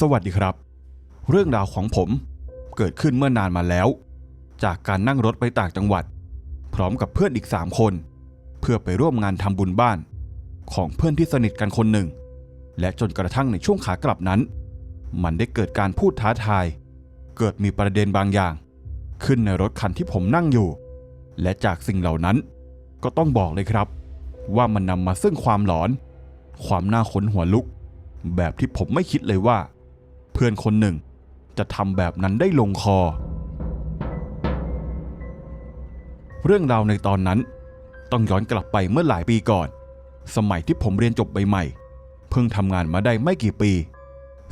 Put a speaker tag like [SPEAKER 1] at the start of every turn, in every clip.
[SPEAKER 1] สวัสดีครับ เรื่องราวของผมเกิดขึ้นเมื่อนานมาแล้ว จากการนั่งรถไปต่างจังหวัด พร้อมกับเพื่อนอีก3คน เพื่อไปร่วมงานทำบุญบ้าน ของเพื่อนที่สนิทกันคนหนึ่ง และจนกระทั่งในช่วงขากลับนั้น มันได้เกิดการพูดท้าทาย เกิดมีประเด็นบางอย่าง ขึ้นในรถคันที่ผมนั่งอยู่ และจากสิ่งเหล่านั้น ก็ต้องบอกเลยครับ ว่ามันนำมาซึ่งความหลอน ความน่าขนหัวลุก แบบที่ผมไม่คิดเลยว่า เพื่อนคนหนึ่ง จะทำแบบนั้นได้ลงคอ เรื่องราวในตอนนั้น ต้องย้อนกลับไปเมื่อหลายปีก่อน สมัยที่ผมเรียนจบใหม่ๆเพิ่งทำงานมาได้ไม่กี่ปี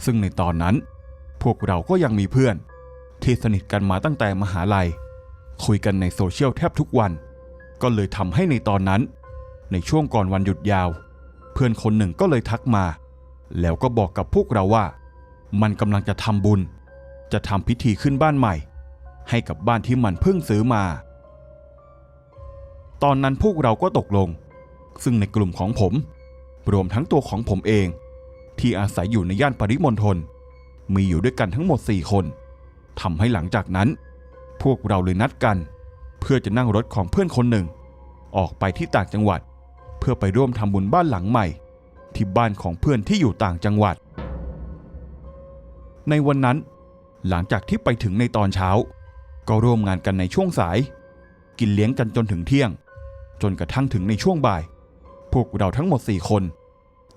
[SPEAKER 1] ซึ่งในตอนนั้น พวกเราก็ยังมีเพื่อน ที่สนิทกันมาตั้งแต่มหาลัย คุยกันในโซเชียลแทบทุกวัน ก็เลยทำให้ในตอนนั้น ในช่วงก่อนวันหยุดยาว เพื่อนคนหนึ่งก็เลยทักมาแล้วก็บอกกับพวกเราว่า มันกำลังจะทำบุญ จะทำพิธีขึ้นบ้านใหม่ ให้กับบ้านที่มันเพิ่งซื้อมา ตอนนั้นพวกเราก็ตกลง ซึ่งในกลุ่มของผม รวมทั้งตัวของผมเอง ที่อาศัยอยู่ในย่านปริมณฑลมีอยู่ด้วยกันทั้งหมด 4 คนทำให้หลังจากนั้น พวกเราเลยนัดกัน เพื่อจะนั่งรถของเพื่อนคนหนึ่ง ออกไปที่ต่างจังหวัด เพื่อไปร่วมทำบุญบ้านหลังใหม่ ที่บ้านของเพื่อนที่อยู่ต่างจังหวัด ในวันนั้น หลังจากที่ไปถึงในตอนเช้า ก็ร่วมงานกันในช่วงสาย กินเลี้ยงกันจนถึงเที่ยง จนกระทั่งถึงในช่วงบ่าย พวกเราทั้งหมดสี่คน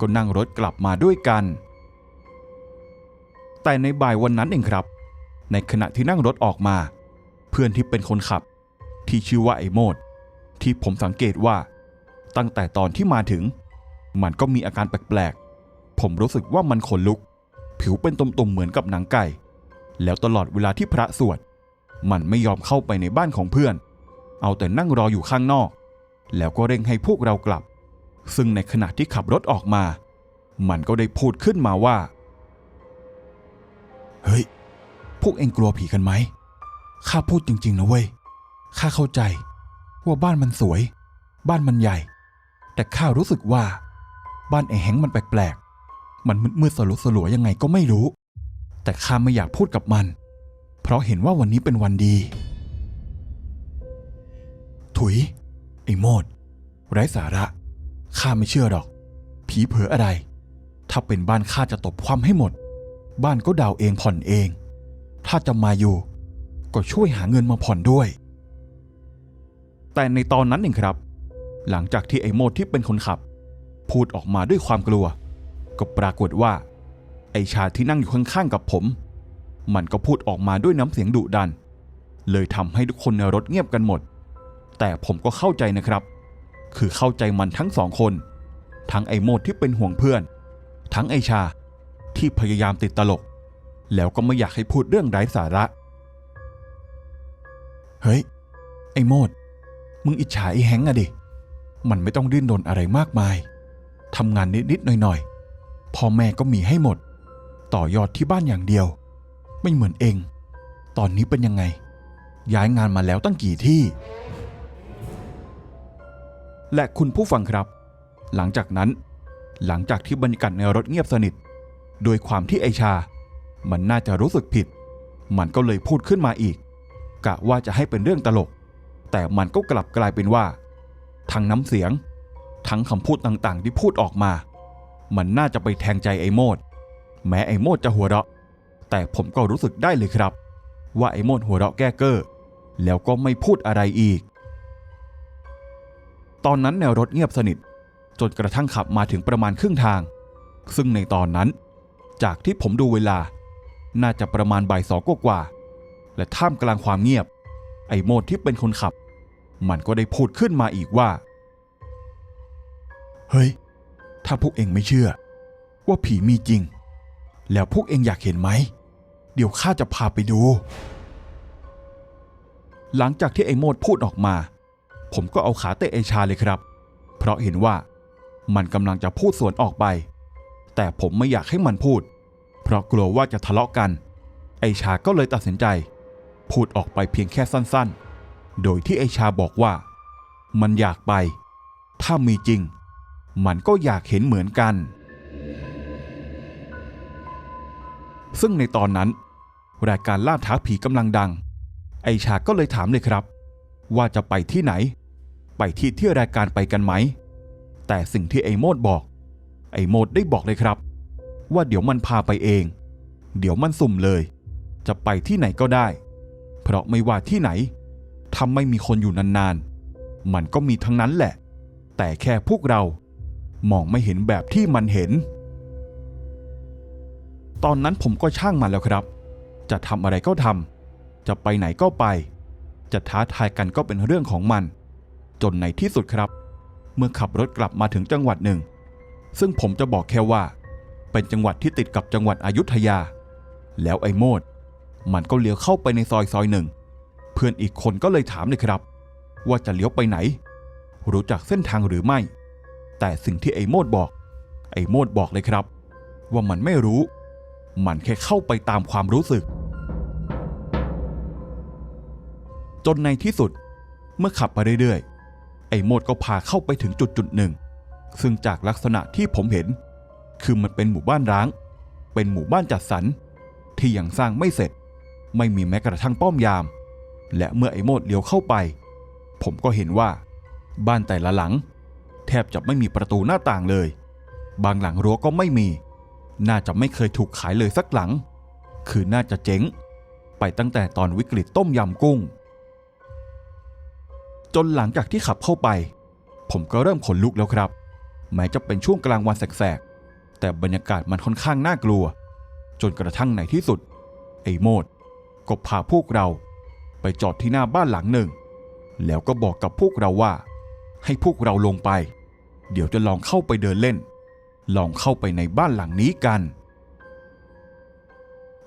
[SPEAKER 1] ก็นั่งรถกลับมาด้วยกัน แต่ในบ่ายวันนั้นเองครับ ในขณะที่นั่งรถออกมา เพื่อนที่เป็นคนขับ ที่ชื่อว่าไอโมดที่ผมสังเกตว่าตั้งแต่ตอนที่มาถึง มันก็มีอาการแปลกๆ ผมรู้สึกว่ามันขนลุก ผิวเป็นตุ่มๆเหมือนกับหนังไก่ แล้วตลอดเวลาที่พระสวด มันไม่ยอมเข้าไปในบ้านของเพื่อน เอาแต่นั่งรออยู่ข้างนอก แล้วก็เร่งให้พวกเรากลับ ซึ่งในขณะที่ขับรถออกมา มันก็ได้พูดขึ้นมาว่า เฮ้ย พวกเองกลัวผีกันไหม ข้าพูดจริง ๆ นะเว้ย ข้าเข้าใจ ว่าบ้านมันสวย บ้านมันใหญ่ แต่ข้ารู้สึกว่า บ้านไอ้แหงมันแปลก มันมืดๆสลัวสลัวยังไงก็ไม่รู้ แต่ข้าไม่อยากพูดกับมัน เพราะเห็นว่าวันนี้เป็นวันดี ถุย ไอ้โมด ไร้สาระ ข้าไม่เชื่อหรอก ผีเผออะไร ถ้าเป็นบ้านข้าจะตบคว่ำให้หมด บ้านก็ดาวเองผ่อนเอง ถ้าจะมาอยู่ ก็ช่วยหาเงินมาผ่อนด้วย แต่ในตอนนั้นเองครับ หลังจากที่ไอ้โมดที่เป็นคนขับ พูดออกมาด้วยความกลัว ก็ปรากฏว่า ไอชาที่นั่งอยู่ข้างๆกับผม มันก็พูดออกมาด้วยน้ำเสียงดุดัน เลยทำให้ทุกคนในรถเงียบกันหมด แต่ผมก็เข้าใจนะครับ คือเข้าใจมันทั้งสองคน ทั้งไอโมดที่เป็นห่วงเพื่อน ทั้งไอชาที่พยายามติดตลก แล้วก็ไม่อยากให้พูดเรื่องไร้สาระ เฮ้ย ไอโมด มึงอิจฉาไอแฮงอะดิ มันไม่ต้องดิ้นรนอะไรมากมายทำงานนิด ๆ หน่อย ๆ พ่อแม่ก็มีให้หมด ต่อยอดที่บ้านอย่างเดียว ไม่เหมือนเอง ตอนนี้เป็นยังไง ย้ายงานมาแล้วตั้งกี่ที่ และคุณผู้ฟังครับ หลังจากนั้น หลังจากที่บรรยากาศในรถเงียบสนิท โดยความที่ไอชา มันน่าจะรู้สึกผิด มันก็เลยพูดขึ้นมาอีก กะว่าจะให้เป็นเรื่องตลก แต่มันก็กลับกลายเป็นว่า ทั้งน้ำเสียง ทั้งคำพูดต่างๆ ที่พูดออกมา มันน่าจะไปแทงใจไอ้โมด แม้ไอ้โมดจะหัวเราะ แต่ผมก็รู้สึกได้เลยครับ ว่าไอ้โมดหัวเราะแก้เก้อแล้วก็ไม่พูดอะไรอีก ตอนนั้นแนวรถเงียบสนิท จนกระทั่งขับมาถึงประมาณครึ่งทาง ซึ่งในตอนนั้น จากที่ผมดูเวลา น่าจะประมาณบ่ายสองกว่า และท่ามกลางความเงียบ ไอ้โมดที่เป็นคนขับ มันก็ได้พูดขึ้นมาอีกว่า เฮ้ย ถ้าพวกเองไม่เชื่อ ว่าผีมีจริง แล้วพวกเองอยากเห็นไหม เดี๋ยวข้าจะพาไปดู หลังจากที่ไอ้โมดพูดออกมา ผมก็เอาขาเตะไอชาเลยครับ เพราะเห็นว่ามันกำลังจะพูดสวนออกไป แต่ผมไม่อยากให้มันพูด เพราะกลัวว่าจะทะเลาะกัน ไอชาก็เลยตัดสินใจ พูดออกไปเพียงแค่สั้นๆ โดยที่ไอชาบอกว่า มันอยากไป ถ้ามีจริง มันก็อยากเห็นเหมือนกัน ซึ่งในตอนนั้น รายการล่าท้าผีกำลังดัง ไอชาก็เลยถามเลยครับ ว่าจะไปที่ไหน ไปที่ที่รายการไปกันไหม แต่สิ่งที่ไอโมดบอก ไอโมดได้บอกเลยครับ ว่าเดี๋ยวมันพาไปเอง เดี๋ยวมันสุ่มเลย จะไปที่ไหนก็ได้ เพราะไม่ว่าที่ไหนถ้าไม่มีคนอยู่นานๆ มันก็มีทั้งนั้นแหละ แต่แค่พวกเรา มองไม่เห็นแบบที่มันเห็น ตอนนั้นผมก็ช่างมันแล้วครับ จะทำอะไรก็ทำจะไปไหนก็ไป จะท้าทายกันก็เป็นเรื่องของมัน จนในที่สุดครับ เมื่อขับรถกลับมาถึงจังหวัดหนึ่ง ซึ่งผมจะบอกแค่ว่า เป็นจังหวัดที่ติดกับจังหวัดอยุธยา แล้วไอ้โมด มันก็เลี้ยวเข้าไปในซอยซอยหนึ่ง เพื่อนอีกคนก็เลยถามเลยครับ ว่าจะเลี้ยวไปไหน รู้จักเส้นทางหรือไม่ แต่สิ่งที่ไอ้โมดบอก ไอ้โมดบอกเลยครับ ว่ามันไม่รู้ มันแค่เข้าไปตามความรู้สึก จนในที่สุดเมื่อขับไปเรื่อยๆ ไอ้โมดก็พาเข้าไปถึงจุดจุดหนึ่ง ซึ่งจากลักษณะที่ผมเห็น คือมันเป็นหมู่บ้านร้าง เป็นหมู่บ้านจัดสรรที่ยังสร้างไม่เสร็จ ไม่มีแม้กระทั่งป้อมยาม และเมื่อไอ้โมดเลี้ยวเข้าไป ผมก็เห็นว่า บ้านแต่ละหลัง แทบจะไม่มีประตูหน้าต่างเลย บางหลังรั้วก็ไม่มี น่าจะไม่เคยถูกขายเลยสักหลัง คือน่าจะเจ๊ง ไปตั้งแต่ตอนวิกฤตต้มยำกุ้ง จนหลังจากที่ขับเข้าไป ผมก็เริ่มขนลุกแล้วครับ แม้จะเป็นช่วงกลางวันแสกๆ แต่บรรยากาศมันค่อนข้างน่ากลัว จนกระทั่งในที่สุด ไอ้โมดก็พาพวกเรา ไปจอดที่หน้าบ้านหลังหนึ่ง แล้วก็บอกกับพวกเราว่า ให้พวกเราลงไป เดี๋ยวจะลองเข้าไปเดินเล่น ลองเข้าไปในบ้านหลังนี้กัน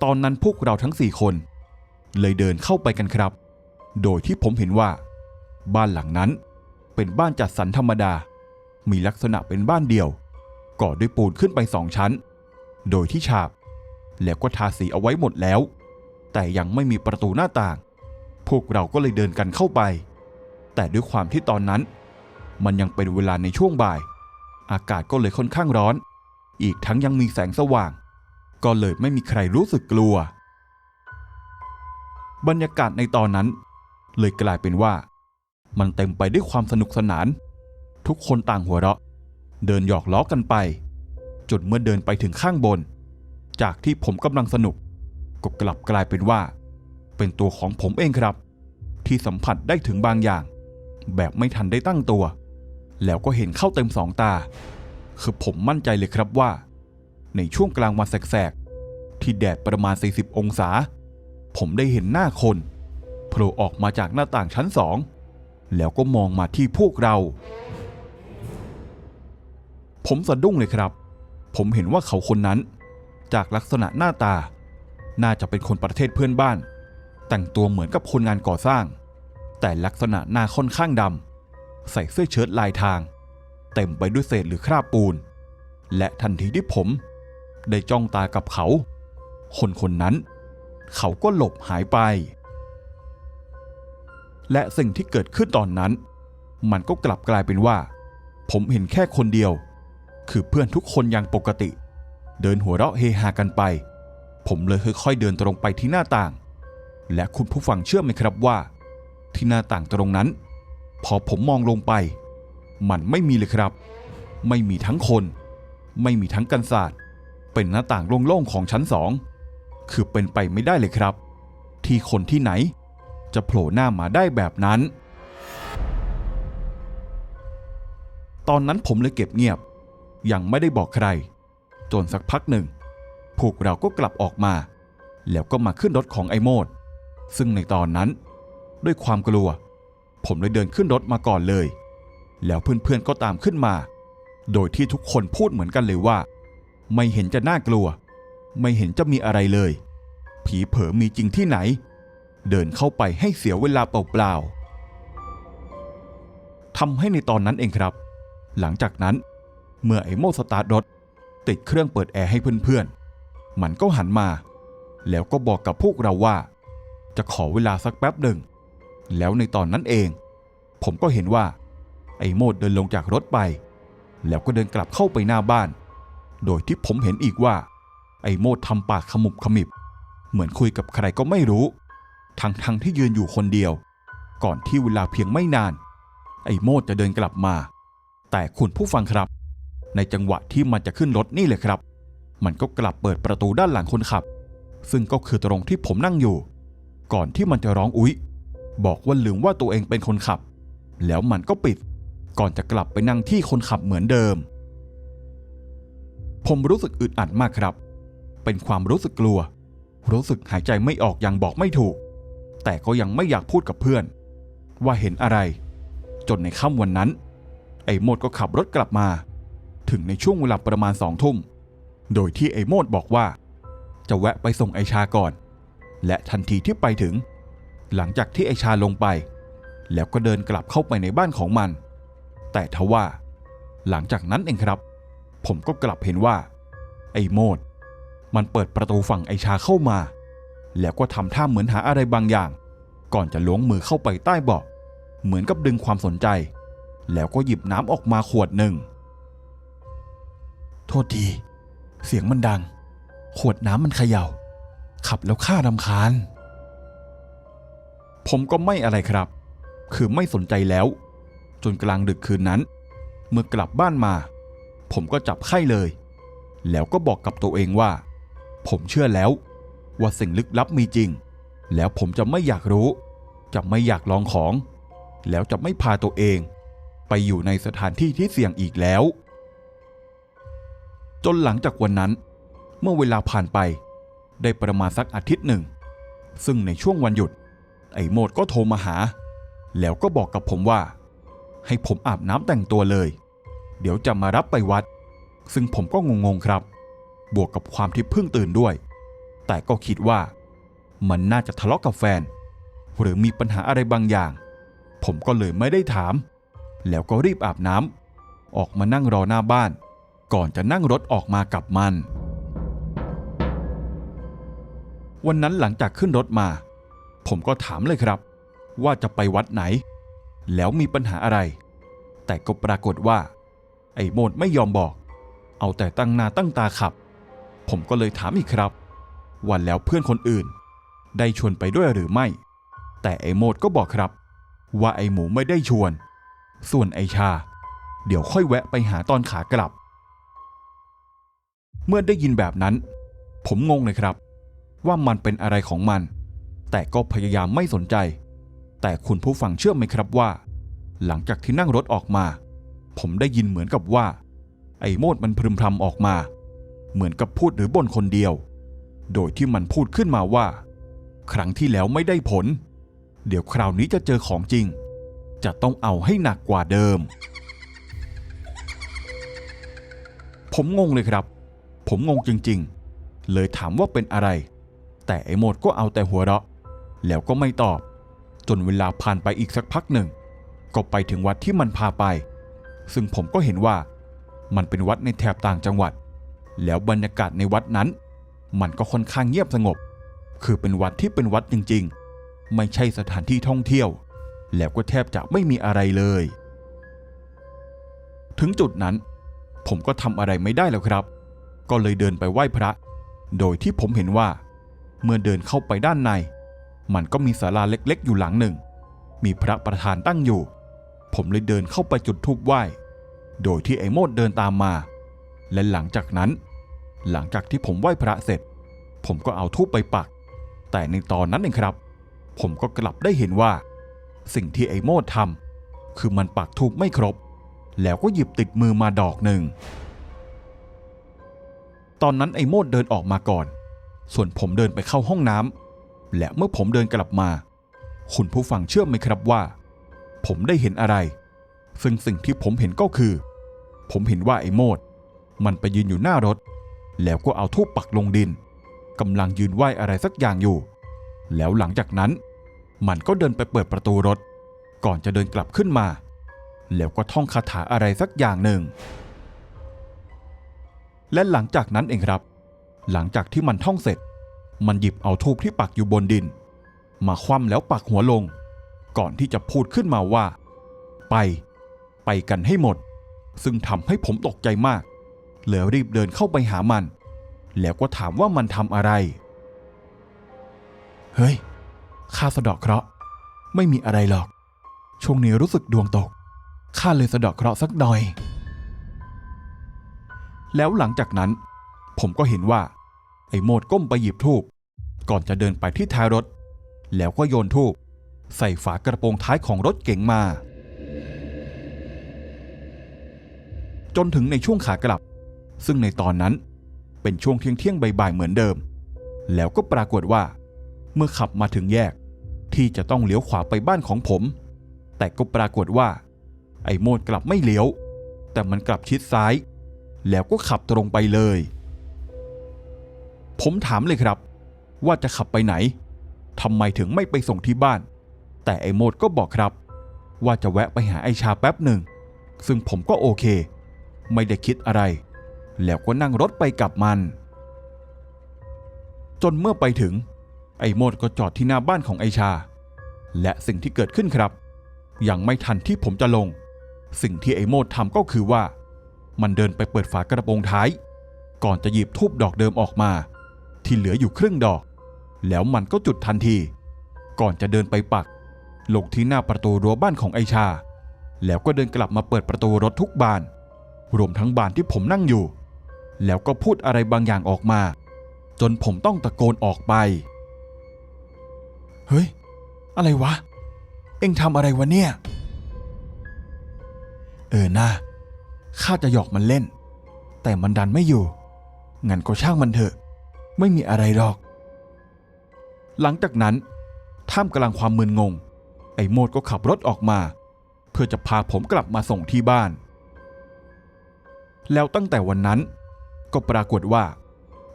[SPEAKER 1] ตอนนั้นพวกเราทั้งสี่คน เลยเดินเข้าไปกันครับ โดยที่ผมเห็นว่า บ้านหลังนั้นเป็นบ้านจัดสรรธรรมดา มีลักษณะเป็นบ้านเดี่ยว ก่อด้วยปูนขึ้นไปสองชั้น โดยที่ฉาบ แล้วก็ทาสีเอาไว้หมดแล้ว แต่ยังไม่มีประตูหน้าต่าง พวกเราก็เลยเดินกันเข้าไป แต่ด้วยความที่ตอนนั้น มันยังเป็นเวลาในช่วงบ่าย อากาศก็เลยค่อนข้างร้อน อีกทั้งยังมีแสงสว่าง ก็เลยไม่มีใครรู้สึกกลัว บรรยากาศในตอนนั้น เลยกลายเป็นว่า มันเต็มไปด้วยความสนุกสนาน ทุกคนต่างหัวเราะ เดินหยอกล้อกันไป จนเมื่อเดินไปถึงข้างบน จากที่ผมกำลังสนุก ก็กลับกลายเป็นว่า เป็นตัวของผมเองครับ ที่สัมผัสได้ถึงบางอย่าง แบบไม่ทันได้ตั้งตัว แล้วก็เห็นเข้าเต็มสองตา คือผมมั่นใจเลยครับว่า ในช่วงกลางวันแสกๆ ที่แดดประมาณ 40 องศา ผมได้เห็นหน้าคนโผล่ออกมาจากหน้าต่างชั้นสอง แล้วก็มองมาที่พวกเรา ผมสะดุ้งเลยครับ ผมเห็นว่าเขาคนนั้น จากลักษณะหน้าตา น่าจะเป็นคนประเทศเพื่อนบ้าน แต่งตัวเหมือนกับคนงานก่อสร้าง แต่ลักษณะหน้าค่อนข้างดำ ใส่เสื้อเชิ้ตลายทาง เต็มไปด้วยเศษหรือคราบปูน และทันทีที่ผม ได้จ้องตากับเขา คนคนนั้น เขาก็หลบหายไป และสิ่งที่เกิดขึ้นตอนนั้น มันก็กลับกลายเป็นว่า ผมเห็นแค่คนเดียว คือเพื่อนทุกคนยังปกติ เดินหัวเราะเฮฮากันไป ผมเลยค่อยๆเดินตรงไปที่หน้าต่าง และคุณผู้ฟังเชื่อไหมครับว่า ที่หน้าต่างตรงนั้น พอผมมองลงไป มันไม่มีเลยครับ ไม่มีทั้งคน ไม่มีทั้งกันศาสตร์ เป็นหน้าต่างโล่งๆของชั้นสอง คือเป็นไปไม่ได้เลยครับ ที่คนที่ไหน จะโผล่หน้ามาได้แบบนั้น ตอนนั้นผมเลยเก็บเงียบ ยังไม่ได้บอกใคร จนสักพักหนึ่ง พวกเราก็กลับออกมา แล้วก็มาขึ้นรถของไอโมดซึ่งในตอนนั้น ด้วยความกลัว ผมเลยเดินขึ้นรถมาก่อนเลย แล้วเพื่อนๆก็ตามขึ้นมา โดยที่ทุกคนพูดเหมือนกันเลยว่า ไม่เห็นจะน่ากลัว ไม่เห็นจะมีอะไรเลย ผีเผอมีจริงที่ไหน เดินเข้าไปให้เสียเวลาเปล่าๆทำให้ในตอนนั้นเองครับ หลังจากนั้น เมื่อไอโมสตาร์ทรถติดเครื่องเปิดแอร์ให้เพื่อนๆ มันก็หันมา แล้วก็บอกกับพวกเราว่า จะขอเวลาสักแป๊บหนึ่ง แล้วในตอนนั้นเอง ผมก็เห็นว่า ไอ้โมดเดินลงจากรถไป แล้วก็เดินกลับเข้าไปหน้าบ้าน โดยที่ผมเห็นอีกว่า ไอ้โมดทำปากขมุบขมิบ เหมือนคุยกับใครก็ไม่รู้ ทั้งทั้งที่ยืนอยู่คนเดียว ก่อนที่เวลาเพียงไม่นาน ไอ้โมดจะเดินกลับมา แต่คุณผู้ฟังครับ ในจังหวะที่มันจะขึ้นรถนี่เลยครับ มันก็กลับเปิดประตูด้านหลังคนขับ ซึ่งก็คือตรงที่ผมนั่งอยู่ ก่อนที่มันจะร้องอุ๊ย บอกว่าลืมว่าตัวเองเป็นคนขับ แล้วมันก็ปิด ก่อนจะกลับไปนั่งที่คนขับเหมือนเดิม ผมรู้สึกอึดอัดมากครับ เป็นความรู้สึกกลัว รู้สึกหายใจไม่ออกอย่างบอกไม่ถูก แต่ก็ยังไม่อยากพูดกับเพื่อน ว่าเห็นอะไร จนในค่ำวันนั้น ไอ้โมดก็ขับรถกลับมา ถึงในช่วงเวลาประมาณสองทุ่ม โดยที่ไอ้โมดบอกว่า จะแวะไปส่งไอชาก่อน และทันทีที่ไปถึง หลังจากที่ไอชาลงไป แล้วก็เดินกลับเข้าไปในบ้านของมัน แต่ทว่า หลังจากนั้นเองครับ ผมก็กลับเห็นว่า ไอโมด มันเปิดประตูฝั่งไอชาเข้ามา แล้วก็ทำท่าเหมือนหาอะไรบางอย่าง ก่อนจะล้วงมือเข้าไปใต้เบาะเหมือนกับดึงความสนใจ แล้วก็หยิบน้ำออกมาขวดหนึ่ง โทษที เสียงมันดัง ขวดน้ำมันเขยา่า ขับแล้วข้ารำคาญ ผมก็ไม่อะไรครับ คือไม่สนใจแล้ว จนกลางดึกคืนนั้น เมื่อกลับบ้านมา ผมก็จับไข้เลย แล้วก็บอกกับตัวเองว่า ผมเชื่อแล้ว ว่าสิ่งลึกลับมีจริง แล้วผมจะไม่อยากรู้ จะไม่อยากลองของ แล้วจะไม่พาตัวเอง ไปอยู่ในสถานที่ที่เสี่ยงอีกแล้ว จนหลังจากวันนั้น เมื่อเวลาผ่านไป ได้ประมาณสักอาทิตย์หนึ่ง ซึ่งในช่วงวันหยุด ไอ้โมดก็โทรมาหา แล้วก็บอกกับผมว่า ให้ผมอาบน้ำแต่งตัวเลย เดี๋ยวจะมารับไปวัด ซึ่งผมก็งงๆครับ บวกกับความที่เพิ่งตื่นด้วย แต่ก็คิดว่า มันน่าจะทะเลาะกับแฟน หรือมีปัญหาอะไรบางอย่าง ผมก็เลยไม่ได้ถาม แล้วก็รีบอาบน้ำออกมานั่งรอหน้าบ้าน ก่อนจะนั่งรถออกมากับมันวันนั้นหลังจากขึ้นรถมา ผมก็ถามเลยครับ ว่าจะไปวัดไหน แล้วมีปัญหาอะไร แต่ก็ปรากฏว่า ไอ้โมดไม่ยอมบอก เอาแต่ตั้งหน้าตั้งตาขับ ผมก็เลยถามอีกครับว่าแล้วเพื่อนคนอื่น ได้ชวนไปด้วยหรือไม่ แต่ไอ้โมดก็บอกครับ ว่าไอ้หมูไม่ได้ชวน ส่วนไอ้ชา เดี๋ยวค่อยแวะไปหาตอนขากลับ เมื่อได้ยินแบบนั้น ผมงงเลยครับ ว่ามันเป็นอะไรของมัน แต่ก็พยายามไม่สนใจ แต่คุณผู้ฟังเชื่อไหมครับว่า หลังจากที่นั่งรถออกมา ผมได้ยินเหมือนกับว่า ไอ้โมดมันพึมพำออกมา เหมือนกับพูดหรือบ่นคนเดียว โดยที่มันพูดขึ้นมาว่า ครั้งที่แล้วไม่ได้ผล เดี๋ยวคราวนี้จะเจอของจริง จะต้องเอาให้หนักกว่าเดิม ผมงงเลยครับ ผมงงจริงๆ เลยถามว่าเป็นอะไรแต่ไอ้โมดก็เอาแต่หัวเราะ แล้วก็ไม่ตอบ จนเวลาผ่านไปอีกสักพักหนึ่ง ก็ไปถึงวัดที่มันพาไป ซึ่งผมก็เห็นว่า มันเป็นวัดในแถบต่างจังหวัด แล้วบรรยากาศในวัดนั้น มันก็ค่อนข้างเงียบสงบ คือเป็นวัดที่เป็นวัดจริงๆ ไม่ใช่สถานที่ท่องเที่ยว แล้วก็แทบจะไม่มีอะไรเลย ถึงจุดนั้น ผมก็ทำอะไรไม่ได้แล้วครับ ก็เลยเดินไปไหว้พระ โดยที่ผมเห็นว่า เมื่อเดินเข้าไปด้านใน มันก็มีศาลาเล็กๆ อยู่หลังหนึ่ง มีพระประธานตั้งอยู่ ผมเลยเดินเข้าไปจุดธูปไหว้ โดยที่ไอ้โมดเดินตามมา และหลังจากนั้น หลังจากที่ผมไหว้พระเสร็จ ผมก็เอาธูปไปปัก แต่ในตอนนั้นเองครับ ผมก็กลับได้เห็นว่า สิ่งที่ไอ้โมดทำคือมันปักธูปไม่ครบ แล้วก็หยิบติดมือมาดอกหนึ่ง ตอนนั้นไอ้โมดเดินออกมาก่อน ส่วนผมเดินไปเข้าห้องน้ำ และเมื่อผมเดินกลับมา คุณผู้ฟังเชื่อไหมครับว่า ผมได้เห็นอะไร ซึ่งสิ่งที่ผมเห็นก็คือ ผมเห็นว่าไอ้โมด มันไปยืนอยู่หน้ารถ แล้วก็เอาทูบปักลงดินกำลังยืนไหวอะไรสักอย่างอยู่ แล้วหลังจากนั้น มันก็เดินไปเปิดประตูรถ ก่อนจะเดินกลับขึ้นมา แล้วก็ท่องคาถาอะไรสักอย่างหนึ่ง และหลังจากนั้นเองครับ หลังจากที่มันท่องเสร็จ มันหยิบเอาทูบที่ปักอยู่บนดิน มาคว่ำแล้วปักหัวลง ก่อนที่จะพูดขึ้นมาว่า ไป ไปกันให้หมด ซึ่งทำให้ผมตกใจมากเลยรีบเดินเข้าไปหามัน แล้วก็ถามว่ามันทำอะไร เฮ้ยข้าสะเดอกเคราะห์ไม่มีอะไรหรอก ช่วงนี้รู้สึกดวงตกข้าเลยสะเดอกเคราะห์สักหน่อย แล้วหลังจากนั้น ผมก็เห็นว่า ไอ้โมดก้มไปหยิบทูบก่อนจะเดินไปที่ท้ายรถ แล้วก็โยนทูบใส่ฝากระโปรงท้ายของรถเก๋งมา จนถึงในช่วงขากลับ ซึ่งในตอนนั้นเป็นช่วงเที่ยงเที่ยงบ่ายๆเหมือนเดิม แล้วก็ปรากฏว่า เมื่อขับมาถึงแยกที่จะต้องเลี้ยวขวาไปบ้านของผม แต่ก็ปรากฏว่า ไอ้โมดกลับไม่เลี้ยว แต่มันกลับชิดซ้าย แล้วก็ขับตรงไปเลย ผมถามเลยครับ ว่าจะขับไปไหนทำไมถึงไม่ไปส่งที่บ้าน แต่ไอ้โมดก็บอกครับ ว่าจะแวะไปหาไอชาแป๊บหนึ่ง ซึ่งผมก็โอเค ไม่ได้คิดอะไร แล้วก็นั่งรถไปกับมัน จนเมื่อไปถึง ไอ้โมดก็จอดที่หน้าบ้านของไอชา และสิ่งที่เกิดขึ้นครับ ยังไม่ทันที่ผมจะลง สิ่งที่ไอ้โมดทำก็คือว่า มันเดินไปเปิดฝากระโปรงท้าย ก่อนจะหยิบทูบดอกเดิมออกมา ที่เหลืออยู่ครึ่งดอก แล้วมันก็จุดทันที ก่อนจะเดินไปปัก ลงที่หน้าประตูรั้วบ้านของไอชา แล้วก็เดินกลับมาเปิดประตูรถทุกบาน รวมทั้งบานที่ผมนั่งอยู่ แล้วก็พูดอะไรบางอย่างออกมา จนผมต้องตะโกนออกไป เฮ้ย อะไรวะ เอ็งทำอะไรวะเนี่ย เออน่าข้าจะหยอกมันเล่น แต่มันดันไม่อยู่ งั้นก็ช่างมันเถอะ ไม่มีอะไรหรอก หลังจากนั้น ท่ามกลางความมึนงง ไอ้โมดก็ขับรถออกมา เพื่อจะพาผมกลับมาส่งที่บ้าน แล้วตั้งแต่วันนั้น ก็ปรากฏว่า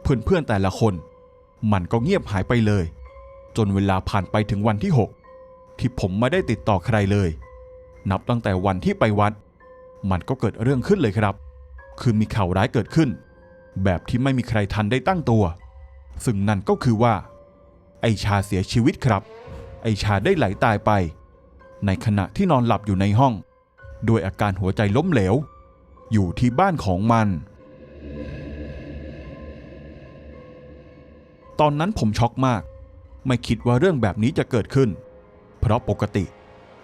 [SPEAKER 1] เพื่อนๆแต่ละคน มันก็เงียบหายไปเลย จนเวลาผ่านไปถึงวันที่ 6 ที่ผมไม่ได้ติดต่อใครเลย นับตั้งแต่วันที่ไปวัด มันก็เกิดเรื่องขึ้นเลยครับ คือมีข่าวร้ายเกิดขึ้น แบบที่ไม่มีใครทันได้ตั้งตัว ซึ่งนั่นก็คือว่า ไอชาเสียชีวิตครับ ไอชาได้ไหลตายไป ในขณะที่นอนหลับอยู่ในห้อง ด้วยอาการหัวใจล้มเหลว อยู่ที่บ้านของมัน ตอนนั้นผมช็อกมาก ไม่คิดว่าเรื่องแบบนี้จะเกิดขึ้น เพราะปกติ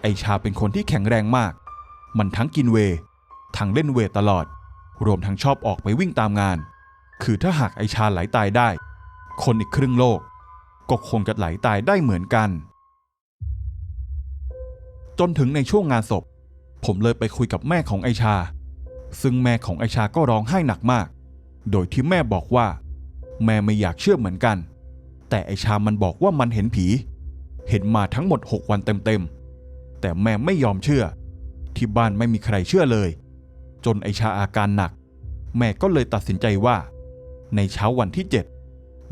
[SPEAKER 1] ไอชาเป็นคนที่แข็งแรงมาก มันทั้งกินเว ทั้งเล่นเวทตลอด รวมทั้งชอบออกไปวิ่งตามงาน คือถ้าหากไอชาไหลตายได้ คนอีกครึ่งโลก ก็คงจะไหลตายได้เหมือนกัน จนถึงในช่วงงานศพ ผมเลยไปคุยกับแม่ของไอชา ซึ่งแม่ของไอชาก็ร้องไห้หนักมาก โดยที่แม่บอกว่า แม่ไม่อยากเชื่อเหมือนกัน แต่ไอชามันบอกว่ามันเห็นผี เห็นมาทั้งหมด 6 วันเต็มๆ แต่แม่ไม่ยอมเชื่อ ที่บ้านไม่มีใครเชื่อเลย จนไอชาอาการหนัก แม่ก็เลยตัดสินใจว่า ในเช้าวันที่ 7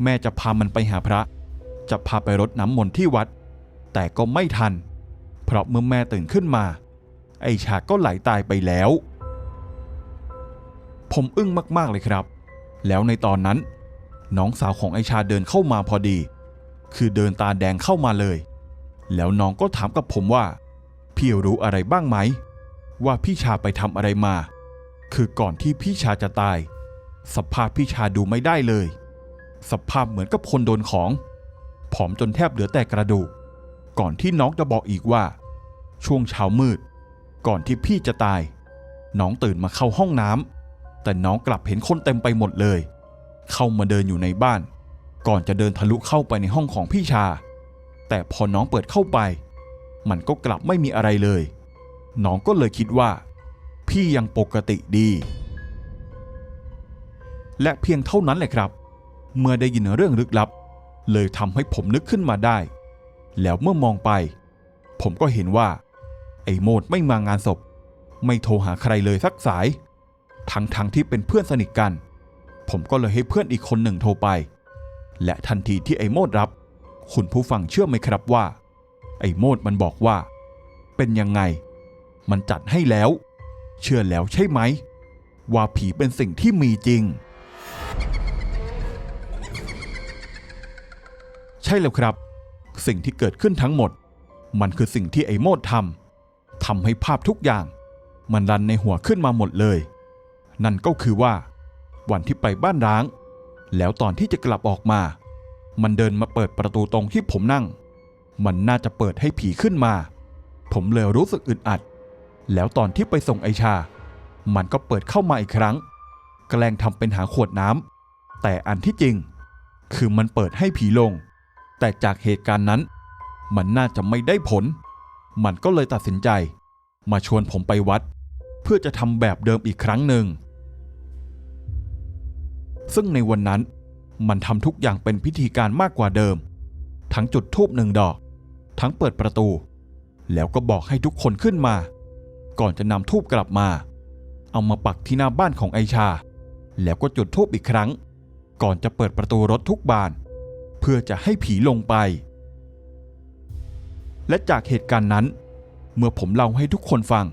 [SPEAKER 1] แม่จะพามันไปหาพระ จะพาไปรดน้ำมนต์ที่วัด แต่ก็ไม่ทัน เพราะเมื่อแม่ตื่นขึ้นมา ไอชาก็ไหลตายไปแล้ว ผมอึ้งมากๆเลยครับ แล้วในตอนนั้น น้องสาวของไอชาเดินเข้ามาพอดี คือเดินตาแดงเข้ามาเลย แล้วน้องก็ถามกับผมว่า พี่รู้อะไรบ้างไหม ว่าพี่ชาไปทำอะไรมา คือก่อนที่พี่ชาจะตาย สภาพพี่ชาดูไม่ได้เลย สภาพเหมือนกับคนโดนของ ผอมจนแทบเหลือแต่กระดูก ก่อนที่น้องจะบอกอีกว่า ช่วงเช้ามืด ก่อนที่พี่จะตาย น้องตื่นมาเข้าห้องน้ำแต่น้องกลับเห็นคนเต็มไปหมดเลย เข้ามาเดินอยู่ในบ้าน ก่อนจะเดินทะลุเข้าไปในห้องของพี่ชา แต่พอน้องเปิดเข้าไป มันก็กลับไม่มีอะไรเลย น้องก็เลยคิดว่า พี่ยังปกติดีและเพียงเท่านั้นแหละครับ เมื่อได้ยินเรื่องลึกลับ เลยทำให้ผมนึกขึ้นมาได้ แล้วเมื่อมองไป ผมก็เห็นว่า ไอ้โมดไม่มางานศพ ไม่โทรหาใครเลยสักสาย ทั้งๆทที่เป็นเพื่อนสนิทกัน ผมก็เลยให้เพื่อนอีกคนหนึ่งโทรไป และทันทีที่ไอ้โมดรับ คุณผู้ฟังเชื่อไหมครับว่า ไอ้โมดมันบอกว่า เป็นยังไง มันจัดให้แล้ว เชื่อแล้วใช่ไหม ว่าผีเป็นสิ่งที่มีจริง ใช่แล้วครับ สิ่งที่เกิดขึ้นทั้งหมด มันคือสิ่งที่ไอ้โมดทำทำให้ภาพทุกอย่าง มันรันในหัวขึ้นมาหมดเลย นั่นก็คือว่า วันที่ไปบ้านร้าง แล้วตอนที่จะกลับออกมา มันเดินมาเปิดประตูตรงที่ผมนั่ง มันน่าจะเปิดให้ผีขึ้นมา ผมเลยรู้สึกอึดอัด แล้วตอนที่ไปส่งไอชา มันก็เปิดเข้ามาอีกครั้ง แกล้งทำเป็นหาขวดน้ำแต่อันที่จริง คือมันเปิดให้ผีลง แต่จากเหตุการณ์นั้น มันน่าจะไม่ได้ผล มันก็เลยตัดสินใจ มาชวนผมไปวัด เพื่อจะทำแบบเดิมอีกครั้งหนึ่ง ซึ่งในวันนั้นมันทำทุกอย่างเป็นพิธีการมากกว่าเดิม ทั้งจุดทูบหนึ่งดอก ทั้งเปิดประตู แล้วก็บอกให้ทุกคนขึ้นมา ก่อนจะนำทูบกลับมา เอามาปักที่หน้าบ้านของไอชา แล้วก็จุดทูบอีกครั้ง ก่อนจะเปิดประตูรถทุกบาน เพื่อจะให้ผีลงไป และจากเหตุการณ์นั้น เมื่อผมเล่าให้ทุกคนฟัง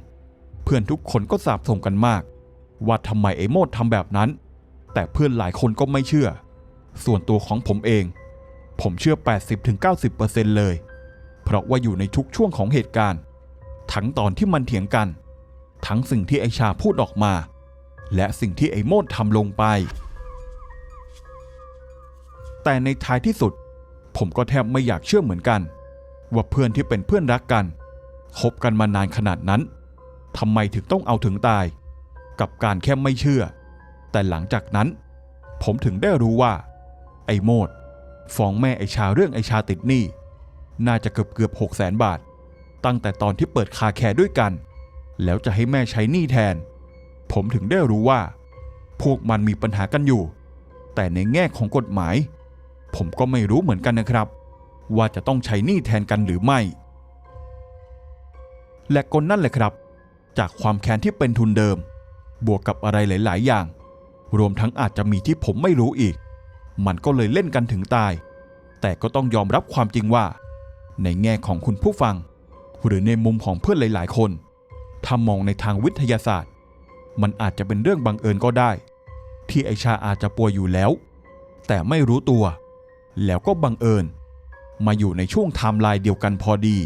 [SPEAKER 1] เพื่อนทุกคนก็สาบส่งกันมาก ว่าทำไมไอ้โมดทำแบบนั้น แต่เพื่อนหลายคนก็ไม่เชื่อ ส่วนตัวของผมเอง ผมเชื่อ 80-90%เลย เพราะว่าอยู่ในทุกช่วงของเหตุการณ์ ทั้งตอนที่มันเถียงกัน ทั้งสิ่งที่ไอชาพูดออกมา และสิ่งที่ไอโมดทำลงไป แต่ในท้ายที่สุด ผมก็แทบไม่อยากเชื่อเหมือนกัน ว่าเพื่อนที่เป็นเพื่อนรักกันคบกันมานานขนาดนั้นทำไมถึงต้องเอาถึงตาย กับการแค่ไม่เชื่อ แต่หลังจากนั้น ผมถึงได้รู้ว่า ไอ้โมดฟ้องแม่ไอชาเรื่องไอชาติดหนี้น่าจะเกือบเกือบหกแสนบาท ตั้งแต่ตอนที่เปิดคาแคร์ด้วยกัน แล้วจะให้แม่ใช้หนี้แทน ผมถึงได้รู้ว่า พวกมันมีปัญหากันอยู่ แต่ในแง่ของกฎหมาย ผมก็ไม่รู้เหมือนกันนะครับ ว่าจะต้องใช้หนี้แทนกันหรือไม่ และกลนั่นแหละครับ จากความแค้นที่เป็นทุนเดิม บวกกับอะไรหลาย ๆ อย่าง รวมทั้งอาจจะมีที่ผมไม่รู้อีก มันก็เลยเล่นกันถึงตาย แต่ก็ต้องยอมรับความจริงว่า ในแง่ของคุณผู้ฟัง หรือในมุมของเพื่อนหลาย ๆ คนถ้ามองในทางวิทยาศาสตร์ มันอาจจะเป็นเรื่องบังเอิญก็ได้ ที่ไอชาอาจจะป่วยอยู่แล้ว แต่ไม่รู้ตัว แล้วก็บังเอิญ มาอยู่ในช่วงไทม์ไลน์เดียวกันพอดี